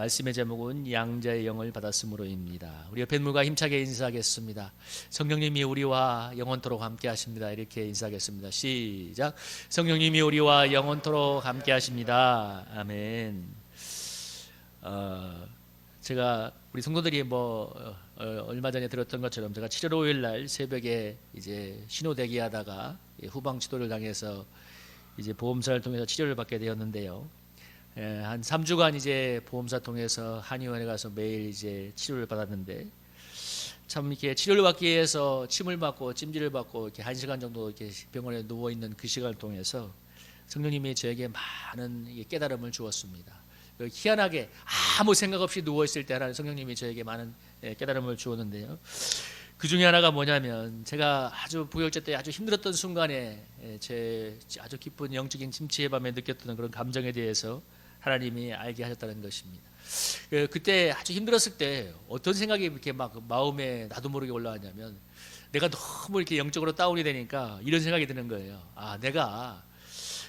말씀의 제목은 양자의 영을 받았으므로입니다. 우리 옆에 누가 힘차게 인사하겠습니다. 성령님이 우리와 영원토록 함께 하십니다. 이렇게 인사하겠습니다. 시작. 성령님이 우리와 영원토록 함께 하십니다. 아멘. 어, 제가 우리 성도들이 뭐 어, 어, 얼마 전에 들었던 것처럼 제가 7월 5일 날 새벽에 이제 신호 대기하다가 후방 치도를 당해서 이제 보험사를 통해서 치료를 받게 되었는데요. 예, 한 3주간 이제 보험사 통해서 한의원에 가서 매일 이제 치료를 받았는데 참 이렇게 치료를 받기 위해서 침을 맞고 찜질을 받고 이렇게 한 시간 정도 이렇게 병원에 누워 있는 그 시간을 통해서 성령님이 저에게 많은 깨달음을 주었습니다. 그 희한하게 아무 생각 없이 누워 있을 때 하나님 성령님이 저에게 많은 예, 깨달음을 주었는데요. 그 중에 하나가 뭐냐면 제가 아주 부역자 때 아주 힘들었던 순간에 예, 제 아주 깊은 영적인 침체의 밤에 느꼈던 그런 감정에 대해서 하나님이 알게 하셨다는 것입니다. 그, 그때 아주 힘들었을 때 어떤 생각이 이렇게 막 마음에 나도 모르게 올라왔냐면 내가 너무 이렇게 영적으로 다운이 되니까 이런 생각이 드는 거예요. 아, 내가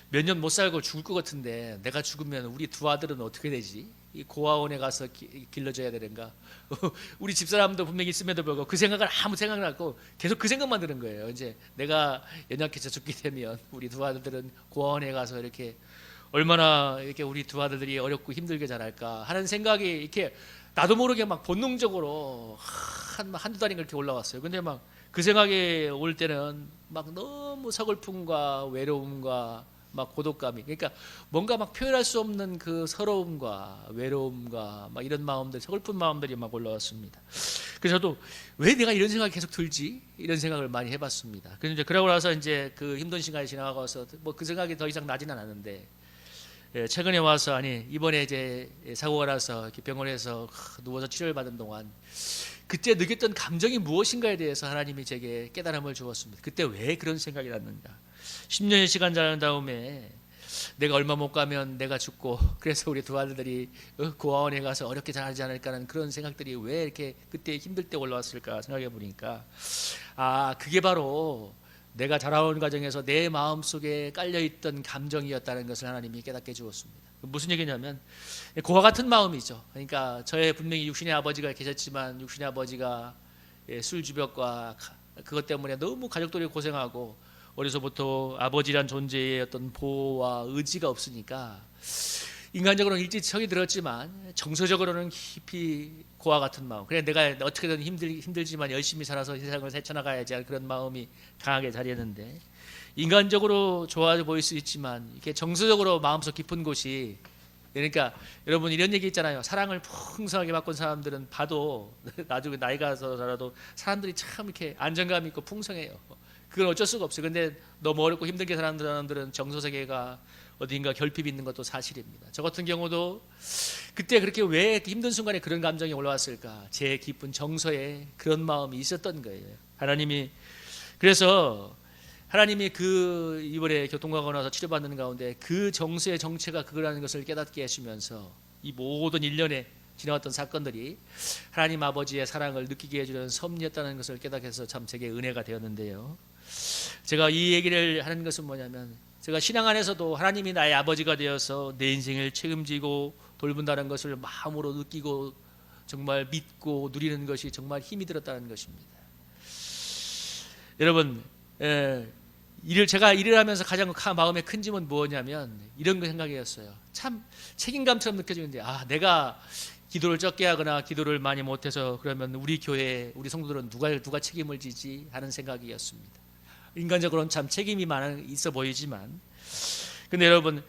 몇 년 못 살고 죽을 것 같은데 내가 죽으면 우리 두 아들은 어떻게 되지? 이 고아원에 가서 기, 길러줘야 되는가? 우리 집사람도 분명히 있음에도 불구하고 그 생각을 아무 생각을 않고 계속 그 생각만 드는 거예요. 이제 내가 연약해서 죽게 되면 우리 두 아들들은 고아원에 가서 이렇게 얼마나 이렇게 우리 두 아들들이 어렵고 힘들게 자랄까 하는 생각이 이렇게 나도 모르게 막 본능적으로 한 한두 달이 그렇게 올라왔어요. 근데 막 그 생각이 올 때는 막 너무 서글픔과 외로움과 막 고독감이 그러니까 뭔가 막 표현할 수 없는 그 서러움과 외로움과 막 이런 마음들 서글픈 마음들이 막 올라왔습니다. 그래서 저도 왜 내가 이런 생각이 계속 들지 이런 생각을 많이 해봤습니다. 그래서 이제 그러고 나서 이제 그 힘든 시간이 지나가서 뭐 그 생각이 더 이상 나지는 않았는데 예, 최근에 와서 아니 이번에 이제 사고가 나서 병원에서 누워서 치료를 받은 동안 그때 느꼈던 감정이 무엇인가에 대해서 하나님이 제게 깨달음을 주었습니다. 그때 왜 그런 생각이 났는가? 10년의 시간 지난 다음에 내가 얼마 못 가면 내가 죽고 그래서 우리 두 아들들이 어, 고아원에 가서 어렵게 자라지 않을까라는 그런 생각들이 왜 이렇게 그때 힘들 때 올라왔을까 생각해 보니까 아 그게 바로 내가 자라온 과정에서 내 마음 속에 깔려 있던 감정이었다는 것을 하나님이 깨닫게 주었습니다. 무슨 얘기냐면 고와 같은 마음이죠. 그러니까 저의 분명히 육신의 아버지가 계셨지만 육신의 아버지가 예, 술주벽과 그것 때문에 너무 가족들이 고생하고 어려서부터 아버지란 존재의 어떤 보호와 의지가 없으니까 인간적으로는 일찍 척이 들었지만 정서적으로는 깊이 고와 같은 마음. 그래 내가 어떻게든 힘들 힘들지만 열심히 살아서 세상을 헤쳐나가야지 하는 그런 마음이 강하게 자리했는데 인간적으로 좋아 보일 수 있지만 이렇게 정서적으로 마음속 깊은 곳이 그러니까 여러분 이런 얘기 있잖아요. 사랑을 풍성하게 바꾼 사람들은 봐도 나중에 나이가 들어서라도 사람들이 참 이렇게 안정감 있고 풍성해요. 그건 어쩔 수가 없어요. 근데 너무 어렵고 힘들게 사는 사람들은 정서 세계가 어딘가 결핍이 있는 것도 사실입니다. 저 같은 경우도 그때 그렇게 왜 힘든 순간에 그런 감정이 올라왔을까? 제 깊은 정서에 그런 마음이 있었던 거예요. 하나님이 그래서 하나님이 그 이번에 교통사고 나서 치료받는 가운데 그 정서의 정체가 그거라는 것을 깨닫게 하시면서 이 모든 일련의 지나왔던 사건들이 하나님 아버지의 사랑을 느끼게 해주는 섭리였다는 것을 깨닫게 해서 참 제게 은혜가 되었는데요. 제가 이 얘기를 하는 것은 뭐냐면 제가 신앙 안에서도 하나님이 나의 아버지가 되어서 내 인생을 책임지고 돌본다는 것을 마음으로 느끼고 정말 믿고 누리는 것이 정말 힘이 들었다는 것입니다. 여러분, 에, 일을 제가 일을 하면서 가장 마음에 큰 짐은 무엇냐면 이런 거 생각이었어요. 참 책임감처럼 느껴지는데 아 내가 기도를 적게 하거나 기도를 많이 못해서 그러면 우리 교회 우리 성도들은 누가 누가 책임을 지지 하는 생각이었습니다. 인간적으로는 참 책임이 많아 있어 보이지만 근데 여러분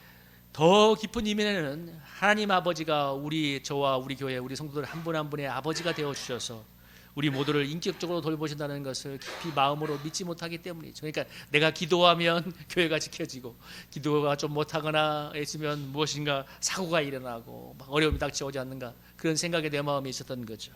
더 깊은 이면에는 하나님 아버지가 우리 저와 우리 교회 우리 성도들 한 분 한 분의 아버지가 되어 주셔서 우리 모두를 인격적으로 돌보신다는 것을 깊이 마음으로 믿지 못하기 때문이죠. 그러니까 내가 기도하면 교회가 지켜지고 기도가 좀 못하거나 했으면 무엇인가 사고가 일어나고 막 어려움이 닥쳐오지 않는가 그런 생각에 내 마음이 있었던 거죠.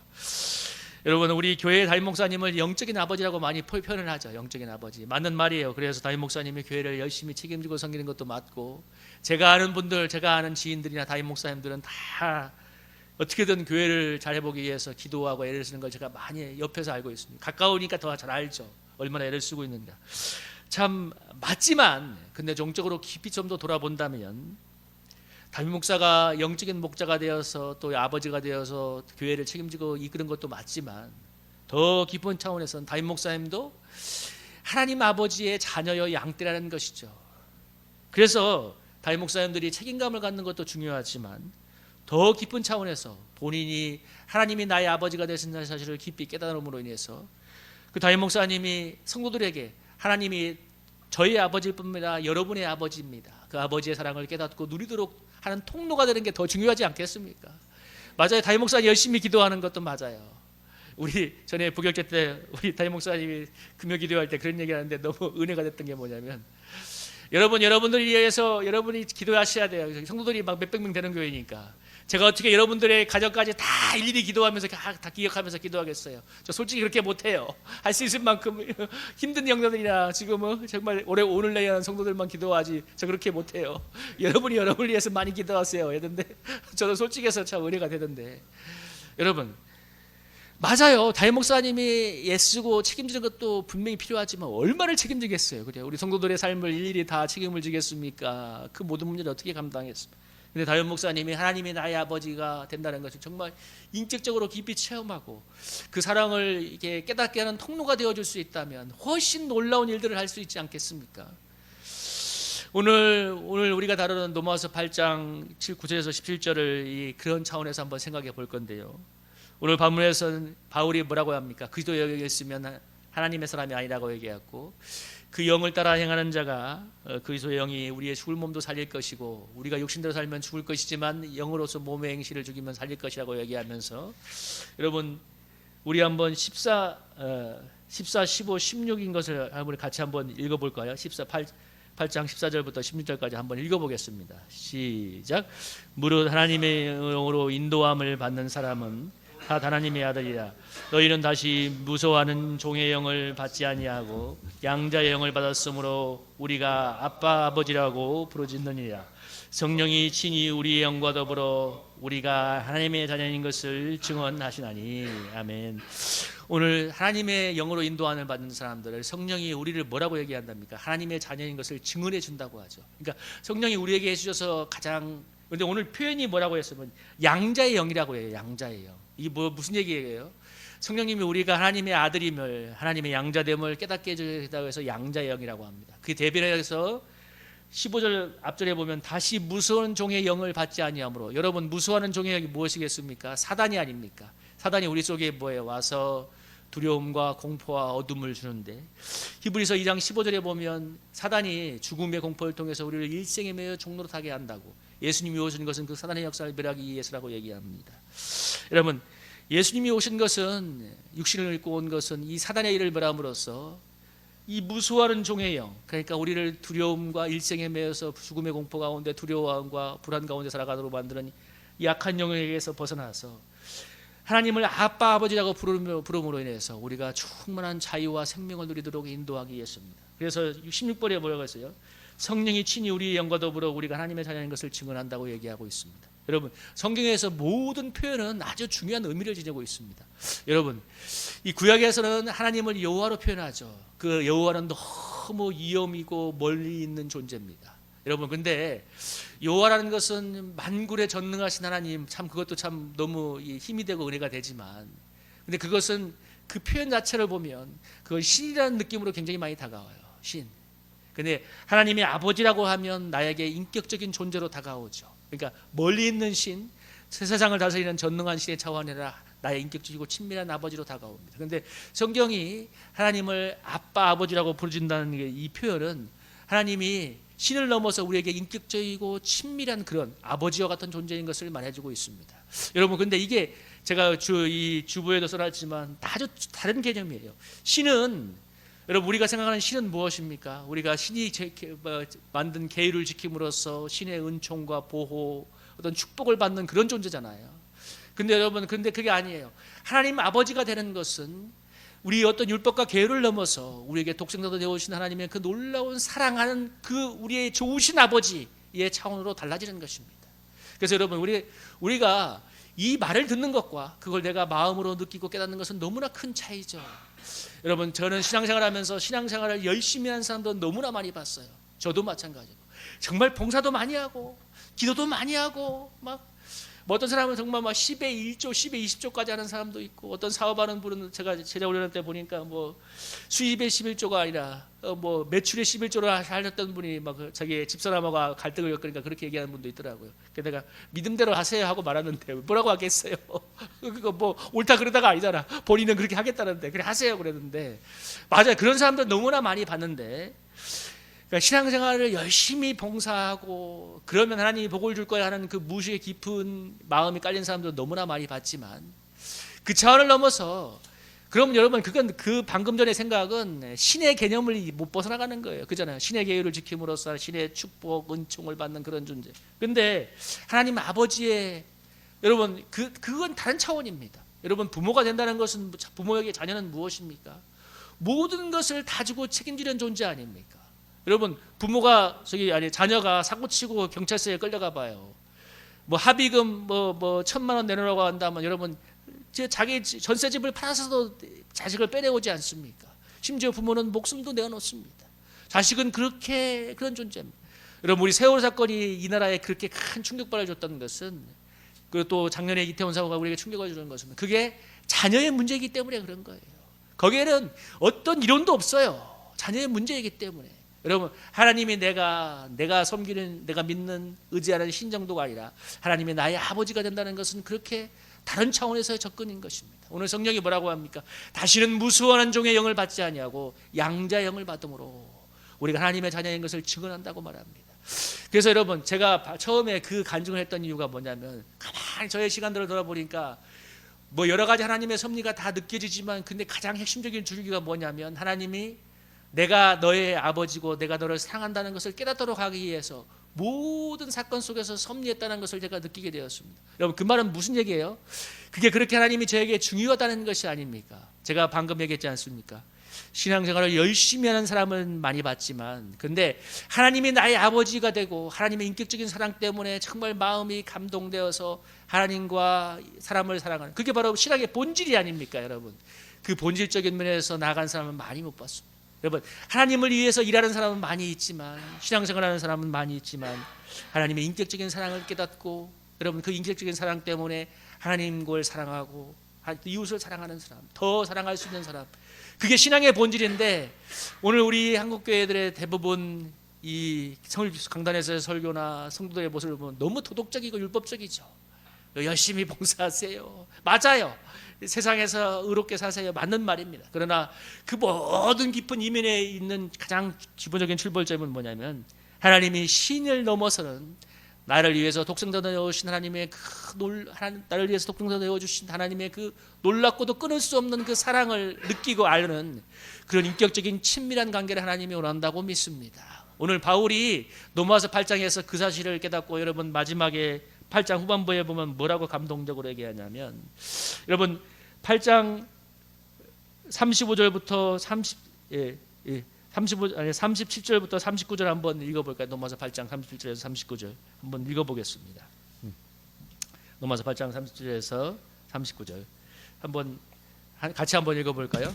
여러분 우리 교회 담임 목사님을 영적인 아버지라고 많이 표현을 하죠. 영적인 아버지 맞는 말이에요. 그래서 담임 목사님이 교회를 열심히 책임지고 섬기는 것도 맞고 제가 아는 분들, 제가 아는 지인들이나 담임 목사님들은 다 어떻게든 교회를 잘 해보기 위해서 기도하고 애를 쓰는 걸 제가 많이 옆에서 알고 있습니다. 가까우니까 더 잘 알죠. 얼마나 애를 쓰고 있는가. 참 맞지만 근데 종적으로 깊이 좀 더 돌아본다면 담임 목사가 영적인 목자가 되어서 또 아버지가 되어서 교회를 책임지고 이끄는 것도 맞지만 더 깊은 차원에서는 담임 목사님도 하나님 아버지의 자녀여 양떼라는 것이죠. 그래서 담임 목사님들이 책임감을 갖는 것도 중요하지만 더 깊은 차원에서 본인이 하나님이 나의 아버지가 되신다는 사실을 깊이 깨달음으로 인해서 그 담임 목사님이 성도들에게 하나님이 저희 아버지일 뿐만 아니라 여러분의 아버지입니다. 그 아버지의 사랑을 깨닫고 누리도록 하는 통로가 되는 게 더 중요하지 않겠습니까? 맞아요. 담임 목사님 열심히 기도하는 것도 맞아요. 우리 전에 부격제 때 우리 담임 목사님이 금요 기도할 때 그런 얘기하는데 너무 은혜가 됐던 게 뭐냐면 여러분 여러분들을 위해서 여러분이 기도하셔야 돼요. 성도들이 막 몇백 명 되는 교회니까 제가 어떻게 여러분들의 가정까지 다 일일이 기도하면서 다, 다 기억하면서 기도하겠어요. 저 솔직히 그렇게 못해요. 할 수 있을 만큼 힘든 영들이나 지금은 정말 올해 오늘 내에 하는 성도들만 기도하지 저 그렇게 못해요. 여러분이 여러분을 위해서 많이 기도하세요. 했는데 저도 솔직해서 참 은혜가 되던데 여러분 맞아요. 담임 목사님이 애쓰고 책임지는 것도 분명히 필요하지만 얼마를 책임지겠어요. 그래 우리 성도들의 삶을 일일이 다 책임을 지겠습니까? 그 모든 문제를 어떻게 감당했습니까? 근데 담임 목사님이 하나님이 나의 아버지가 된다는 것을 정말 인격적으로 깊이 체험하고 그 사랑을 이렇게 깨닫게 하는 통로가 되어 줄 수 있다면 훨씬 놀라운 일들을 할 수 있지 않겠습니까? 오늘 오늘 우리가 다루는 로마서 8장 7, 9절에서 17절을 이 그런 차원에서 한번 생각해 볼 건데요. 오늘 본문에서는 바울이 뭐라고 합니까? 그리스도 여기 있으면 하나님의 사람이 아니라고 얘기했고 그 영을 따라 행하는 자가 어, 그리스도의 영이 우리의 죽을 몸도 살릴 것이고 우리가 육신대로 살면 죽을 것이지만 영으로서 몸의 행실을 죽이면 살릴 것이라고 얘기하면서 여러분 우리 한번 14 어, 14 15 16인 것을 한번 같이 한번 읽어 볼까요? 14 8 8장 14절부터 16절까지 한번 읽어보겠습니다. 시작. 무릇 하나님의 영으로 인도함을 받는 사람은 다 하나님의 아들이라. 너희는 다시 무서워하는 종의 영을 받지 아니하고 양자의 영을 받았으므로 우리가 아빠 아버지라고 부르짖느니라. 성령이 친히 우리의 영과 더불어 우리가 하나님의 자녀인 것을 증언하시나니 아멘. 오늘 하나님의 영으로 인도함을 받는 사람들을 성령이 우리를 뭐라고 얘기한답니까? 하나님의 자녀인 것을 증언해 준다고 하죠. 그러니까 성령이 우리에게 해주셔서 가장 근데 오늘 표현이 뭐라고 했으면 양자의 영이라고 해요. 양자의 영. 이게 뭐 무슨 얘기예요? 성령님이 우리가 하나님의 아들임을 하나님의 양자됨을 깨닫게 해주다고 해서 양자의 영이라고 합니다. 그 대변해서 15절 앞절에 보면 다시 무서운 종의 영을 받지 아니하므로 여러분 무서워하는 종의 영이 무엇이겠습니까? 사단이 아닙니까? 사단이 우리 속에 뭐에 와서 두려움과 공포와 어둠을 주는데 히브리서 2장 15절에 보면 사단이 죽음의 공포를 통해서 우리를 일생에 매여 종로타게 한다고 예수님이 오신 것은 그 사단의 역사를 멸하기 위해서라고 얘기합니다. 여러분 예수님이 오신 것은 육신을 입고 온 것은 이 사단의 일을 멸함으로써 이 무수하는 종의 영 그러니까 우리를 두려움과 일생에 매여서 죽음의 공포 가운데 두려움과 불안 가운데 살아가도록 만드는 이 약한 영에게서 벗어나서 하나님을 아빠 아버지라고 부름으로 인해서 우리가 충만한 자유와 생명을 누리도록 인도하기 위해서입니다. 그래서 16절에 뭐라고 했어요? 성령이 친히 우리의 영과 더불어 우리가 하나님의 자녀인 것을 증언한다고 얘기하고 있습니다. 여러분 성경에서 모든 표현은 아주 중요한 의미를 지니고 있습니다. 여러분 이 구약에서는 하나님을 여호와로 표현하죠. 그 여호와는 너무 위험이고 멀리 있는 존재입니다. 여러분 근데 여호와라는 것은 만굴에 전능하신 하나님 참 그것도 참 너무 힘이 되고 은혜가 되지만 근데 그것은 그 표현 자체를 보면 그건 신이라는 느낌으로 굉장히 많이 다가와요. 신. 근데 하나님의 아버지라고 하면 나에게 인격적인 존재로 다가오죠. 그러니까 멀리 있는 신, 세상을 다스리는 전능한 신의 차원이라 나의 인격적이고 친밀한 아버지로 다가옵니다. 그런데 성경이 하나님을 아빠 아버지라고 부르진다는 이 표현은 하나님이 신을 넘어서 우리에게 인격적이고 친밀한 그런 아버지와 같은 존재인 것을 말해주고 있습니다. 여러분, 근데 이게 제가 주 이 주부에도 써놨지만 아주 다른 개념이에요. 신은 여러분 우리가 생각하는 신은 무엇입니까? 우리가 신이 뭐, 만든 계율을 지킴으로써 신의 은총과 보호, 어떤 축복을 받는 그런 존재잖아요. 근데 여러분, 근데 그게 아니에요. 하나님 아버지가 되는 것은 우리 어떤 율법과 계율을 넘어서 우리에게 독생자도 되어오신 하나님의 그 놀라운 사랑하는 그 우리의 좋으신 아버지의 차원으로 달라지는 것입니다. 그래서 여러분 우리 우리가 이 말을 듣는 것과 그걸 내가 마음으로 느끼고 깨닫는 것은 너무나 큰 차이죠. 여러분 저는 신앙생활 하면서 신앙생활을 열심히 한 사람도 너무나 많이 봤어요. 저도 마찬가지고 정말 봉사도 많이 하고 기도도 많이 하고 막 뭐 어떤 사람은 정말 막 10에 1조, 10에 20조까지 하는 사람도 있고 어떤 사업하는 분은 제가 제자 훈련 때 보니까 뭐 수입의 11조가 아니라 어, 뭐 매출의 11조를 하셨던 분이 막그 자기 집사람하고 갈등을 겪으니까 그렇게 얘기하는 분도 있더라고요. 그래서 내가 믿음대로 하세요 하고 말하는데 뭐라고 하겠어요? 그거 뭐 옳다 그러다가 아니잖아. 본인은 그렇게 하겠다는데 그래 하세요 그랬는데 맞아요. 그런 사람들 너무나 많이 봤는데 그러니까 신앙생활을 열심히 봉사하고 그러면 하나님이 복을 줄 거야 하는 그 무시의 깊은 마음이 깔린 사람들 너무나 많이 봤지만 그 차원을 넘어서 그럼 여러분 그건 그 방금 전의 생각은 신의 개념을 못 벗어나가는 거예요. 그잖아요. 신의 계율을 지킴으로써 신의 축복, 은총을 받는 그런 존재. 근데 하나님 아버지의 여러분 그 그건 다른 차원입니다. 여러분 부모가 된다는 것은 부모에게 자녀는 무엇입니까? 모든 것을 다 주고 책임지는 존재 아닙니까? 여러분 부모가 저기 아니 자녀가 사고 치고 경찰서에 끌려가 봐요. 뭐 합의금 뭐뭐 천만 원 내놓으라고 한다면 여러분 제 자기 전세 집을 팔아서도 자식을 빼내오지 않습니까? 심지어 부모는 목숨도 내어놓습니다. 자식은 그렇게 그런 존재입니다. 여러분 우리 세월 사건이 이 나라에 그렇게 큰 충격받아 줬다는 것은 그리고 또 작년에 이태원 사고가 우리에게 충격을 주는 것은 그게 자녀의 문제이기 때문에 그런 거예요. 거기에는 어떤 이론도 없어요. 자녀의 문제이기 때문에. 여러분 하나님이 내가 내가 섬기는 내가 믿는 의지하는 신정도가 아니라 하나님이 나의 아버지가 된다는 것은 그렇게 다른 차원에서의 접근인 것입니다. 오늘 성령이 뭐라고 합니까? 다시는 무수한 종의 영을 받지 아니하고 양자의 영을 받음으로 우리가 하나님의 자녀인 것을 증언한다고 말합니다. 그래서 여러분 제가 처음에 그 간증을 했던 이유가 뭐냐면 가만히 저의 시간들을 돌아보니까 뭐 여러 가지 하나님의 섭리가 다 느껴지지만 근데 가장 핵심적인 줄기가 뭐냐면 하나님이 내가 너의 아버지고 내가 너를 사랑한다는 것을 깨닫도록 하기 위해서 모든 사건 속에서 섭리했다는 것을 제가 느끼게 되었습니다. 여러분 그 말은 무슨 얘기예요? 그게 그렇게 하나님이 저에게 중요하다는 것이 아닙니까? 제가 방금 얘기했지 않습니까? 신앙생활을 열심히 하는 사람은 많이 봤지만 근데 하나님이 나의 아버지가 되고 하나님의 인격적인 사랑 때문에 정말 마음이 감동되어서 하나님과 사람을 사랑하는 그게 바로 신앙의 본질이 아닙니까 여러분 그 본질적인 면에서 나아간 사람은 많이 못 봤습니다 여러분 하나님을 위해서 일하는 사람은 많이 있지만 신앙생활하는 사람은 많이 있지만 하나님의 인격적인 사랑을 깨닫고 여러분 그 인격적인 사랑 때문에 하나님을 사랑하고 이웃을 사랑하는 사람 더 사랑할 수 있는 사람 그게 신앙의 본질인데 오늘 우리 한국 교회들의 대부분 이 설- 강단에서의 설교나 성도들의 모습을 보면 너무 도덕적이고 율법적이죠. 열심히 봉사하세요. 맞아요. 세상에서 의롭게 사세요. 맞는 말입니다. 그러나 그 모든 깊은 이면에 있는 가장 기본적인 출발점은 뭐냐면 하나님이 신을 넘어서는 나를 위해서 독생자 내어주신 하나님의 그 놀, 하나님, 나를 위해서 독생자 내어주신 하나님의 그 놀랍고도 끊을 수 없는 그 사랑을 느끼고 아는 그런 인격적인 친밀한 관계를 하나님이 원한다고 믿습니다. 오늘 바울이 로마서 8장에서 그 사실을 깨닫고 여러분 마지막에 8장 후반부에 보면 뭐라고 감동적으로 얘기하냐면 여러분 8장 35절부터 30 예, 예. 35 아니 37절부터 39절 한번 읽어 볼까요? 로마서 8장 37절에서 39절 한번 읽어 보겠습니다. 음. 로마서 8장 37절에서 39절 한번 한- 같이 한번 읽어볼까요?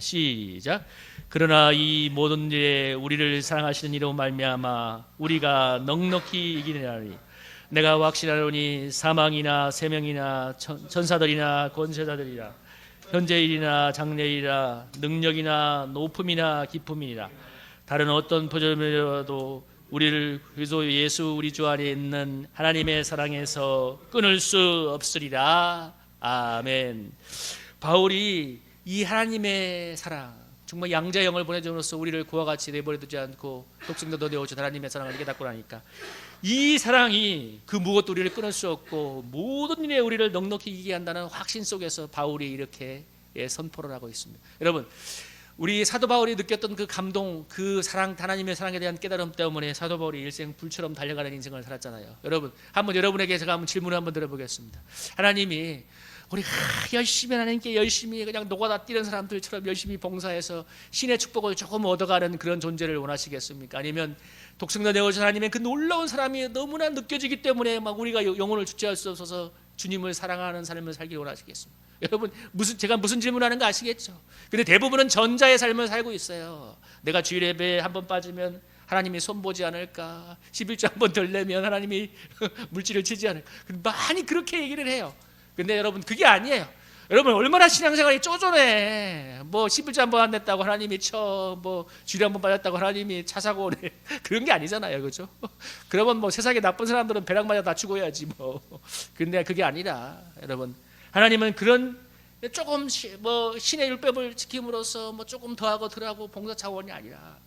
시작. 그러나 이 모든 일에 우리를 사랑하시는 이로 말미암아 우리가 넉넉히 이기느라니 내가 확신하노니 사망이나 세명이나 천- 천사들이나 권세자들이라. 현재일이나 장래일이라 능력이나 높음이나 기쁨이니라. 다른 어떤 표절이라도 우리를 그리스도 예수 우리 주 안에 있는 하나님의 사랑에서 끊을 수 없으리라. 아멘. 바울이 이 하나님의 사랑 정말 양자 영을 보내줌으로써 우리를 그와 같이 내버려 두지 않고 독생자도 내어준 하나님의 사랑을 깨닫고 나니까 이 사랑이 그 무엇도 우리를 끊을 수 없고 모든 일에 우리를 넉넉히 이기게 한다는 확신 속에서 바울이 이렇게 예, 선포를 하고 있습니다. 여러분 우리 사도 바울이 느꼈던 그 감동, 그 사랑, 하나님의 사랑에 대한 깨달음 때문에 사도 바울이 일생 불처럼 달려가는 인생을 살았잖아요. 여러분 한번 여러분에게 제가 한번 질문을 한번 드려보겠습니다. 하나님이 우리 하, 열심히 하나님께 열심히 그냥 노가다 뛰는 사람들처럼 열심히 봉사해서 신의 축복을 조금 얻어가는 그런 존재를 원하시겠습니까? 아니면 독생자 내어준 하나님의 그 놀라운 사람이 너무나 느껴지기 때문에 막 우리가 영혼을 주체할 수 없어서 주님을 사랑하는 삶을 살기를 원하시겠습니까? 여러분 무슨 제가 무슨 질문하는 거 아시겠죠? 근데 대부분은 전자의 삶을 살고 있어요. 내가 주일 예배에 한 번 빠지면 하나님이 손보지 않을까? 11조 한 번 덜 내면 하나님이 물질을 치지 않을까? 많이 그렇게 얘기를 해요. 근데 여러분 그게 아니에요. 여러분 얼마나 신앙생활이 쪼잔해. 뭐 11조 한번 안 냈다고 하나님이 쳐, 뭐 쥐리 한번 빠졌다고 하나님이 차 사고 오네. 그런 게 아니잖아요, 그렇죠? 그러면 뭐 세상에 나쁜 사람들은 벼락 맞아 다 죽어야지 뭐. 근데 그게 아니라 여러분 하나님은 그런 조금 시- 뭐 신의 율법을 지킴으로써 뭐 조금 더하고 덜하고 봉사 차원이 아니라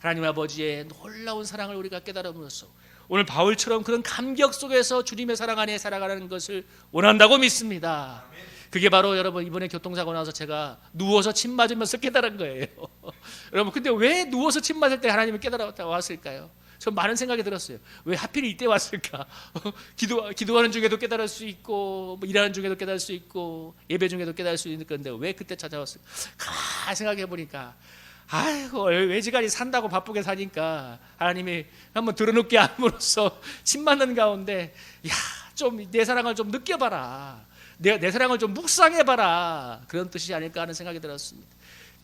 하나님 아버지의 놀라운 사랑을 우리가 깨달음으로써 오늘 바울처럼 그런 감격 속에서 주님의 사랑 안에 살아가는 것을 원한다고 믿습니다. 그게 바로 여러분 이번에 교통사고 나서 제가 누워서 침 맞으면서 깨달은 거예요. 여러분 근데 왜 누워서 침 맞을 때 하나님이 깨달아 왔을까요? 전 많은 생각이 들었어요. 왜 하필 이때 왔을까? 기도 기도하는 중에도 깨달을 수 있고 뭐 일하는 중에도 깨달을 수 있고 예배 중에도 깨달을 수 있는 건데 왜 그때 찾아왔을까? 가만 생각해 보니까 아이고 외지간히 산다고 바쁘게 사니까 하나님이 한번 들어눕게 함으로써 침 맞는 가운데 야 좀 내 사랑을 좀 느껴봐라. 내, 내 사랑을 좀 묵상해봐라. 그런 뜻이 아닐까 하는 생각이 들었습니다.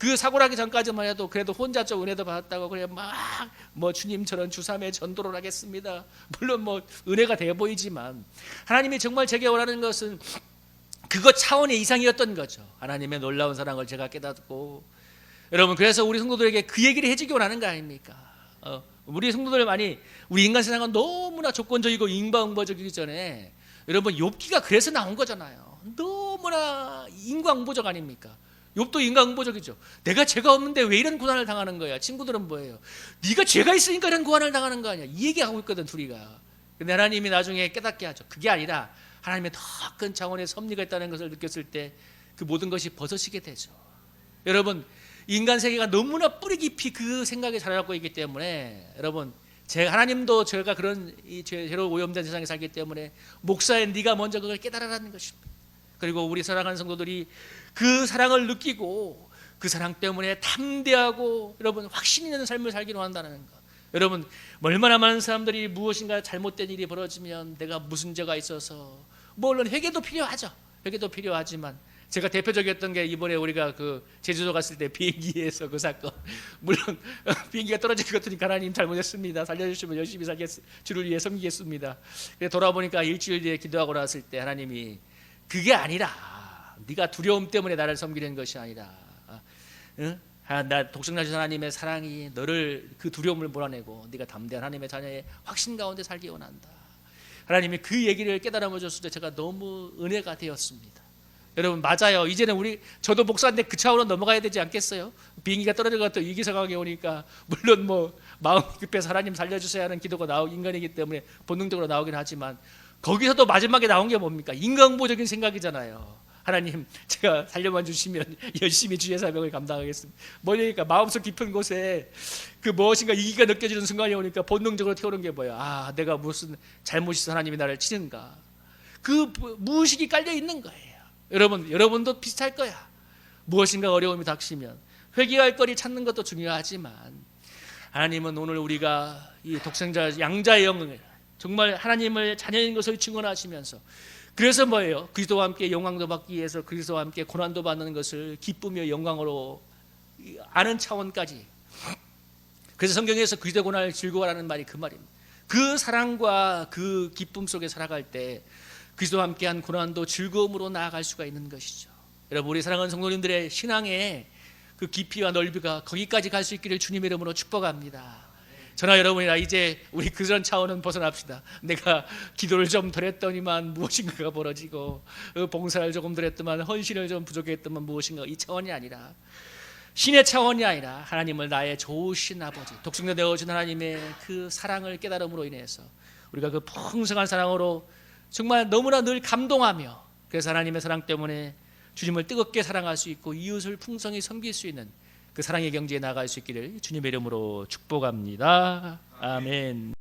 그 사고 나기 전까지만 해도 그래도 혼자 좀 은혜도 받았다고 그래 막 뭐 주님처럼 주삼에 전도를 하겠습니다. 물론 뭐 은혜가 돼 보이지만 하나님이 정말 제게 원하는 것은 그것 차원의 이상이었던 거죠. 하나님의 놀라운 사랑을 제가 깨닫고 여러분 그래서 우리 성도들에게 그 얘기를 해주기 원하는 거 아닙니까? 어, 우리 성도들 많이 우리 인간 세상은 너무나 조건적이고 인과응보적이기 전에 여러분 욥기가 그래서 나온 거잖아요. 너무나 인과응보적 아닙니까? 욥도 인과응보적이죠. 내가 죄가 없는데 왜 이런 고난을 당하는 거야? 친구들은 뭐예요? 네가 죄가 있으니까 이런 고난을 당하는 거 아니야? 이 얘기하고 있거든 둘이가. 근데 하나님이 나중에 깨닫게 하죠. 그게 아니라 하나님의 더 큰 차원의 섭리가 있다는 것을 느꼈을 때 그 모든 것이 벗어지게 되죠. 여러분 인간 세계가 너무나 뿌리 깊이 그 생각에 자라고 있기 때문에 여러분 제 하나님도 저희가 그런 이 죄로 오염된 세상에 살기 때문에 목사인 네가 먼저 그걸 깨달아라는 것입니다. 그리고 우리 사랑하는 성도들이 그 사랑을 느끼고 그 사랑 때문에 담대하고 여러분 확신 있는 삶을 살기로 한다는 것. 여러분 얼마나 많은 사람들이 무엇인가 잘못된 일이 벌어지면 내가 무슨 죄가 있어서 뭐 물론 회개도 필요하죠. 회개도 필요하지만 제가 대표적이었던 게 이번에 우리가 그 제주도 갔을 때 비행기에서 그 사건 물론 비행기가 떨어질 것 같으니까 하나님 잘못했습니다 살려주시면 열심히 살겠 주를 위해 섬기겠습니다 돌아보니까 일주일 뒤에 기도하고 나왔을 때 하나님이 그게 아니라 네가 두려움 때문에 나를 섬기는 것이 아니라 아, 응? 아, 나 독생자신 하나님의 사랑이 너를 그 두려움을 몰아내고 네가 담대한 하나님의 자녀의 확신 가운데 살기 원한다 하나님이 그 얘기를 깨달아 줬을 때 제가 너무 은혜가 되었습니다 여러분 맞아요. 이제는 우리 저도 목사인데 그 차원로 넘어가야 되지 않겠어요? 비행기가 떨어져가도 위기 상황이 오니까 물론 뭐 마음 급해서 하나님 살려주셔야 하는 기도가 나오 인간이기 때문에 본능적으로 나오긴 하지만 거기서도 마지막에 나온 게 뭡니까? 인간보적인 생각이잖아요. 하나님 제가 살려만 주시면 열심히 주의 사명을 감당하겠습니다. 뭐냐니까 마음속 깊은 곳에 그 무엇인가 이기가 느껴지는 순간이 오니까 본능적으로 태우는 게 뭐야? 아 내가 무슨 잘못이 하나님이 나를 치는가? 그 무의식이 깔려 있는 거예요. 여러분, 여러분도 비슷할 거야. 무엇인가 어려움이 닥치면 회개할 거리 찾는 것도 중요하지만 하나님은 오늘 우리가 이 독생자 양자의 영을 정말 하나님을 자녀인 것을 증언하시면서 그래서 뭐예요? 그리스도와 함께 영광도 받기 위해서 그리스도와 함께 고난도 받는 것을 기쁘며 영광으로 아는 차원까지 그래서 성경에서 그리스도 고난을 즐거워하는 말이 그 말입니다. 그 사랑과 그 기쁨 속에 살아갈 때 그리스도와 함께한 고난도 즐거움으로 나아갈 수가 있는 것이죠. 여러분 우리 사랑하는 성도님들의 신앙의 그 깊이와 넓이가 거기까지 갈 수 있기를 주님의 이름으로 축복합니다. 저나 여러분이나 이제 우리 그런 차원은 벗어납시다. 내가 기도를 좀 덜 했더니만 무엇인가가 벌어지고 어, 봉사를 조금 덜 했더만 헌신을 좀 부족했더만 무엇인가 이 차원이 아니라 신의 차원이 아니라 하나님을 나의 좋으신 아버지 독생자 되어준 하나님의 그 사랑을 깨달음으로 인해서 우리가 그 풍성한 사랑으로 정말 너무나 늘 감동하며 그래서 하나님의 사랑 때문에 주님을 뜨겁게 사랑할 수 있고 이웃을 풍성히 섬길 수 있는 그 사랑의 경지에 나갈 수 있기를 주님의 이름으로 축복합니다. 아멘.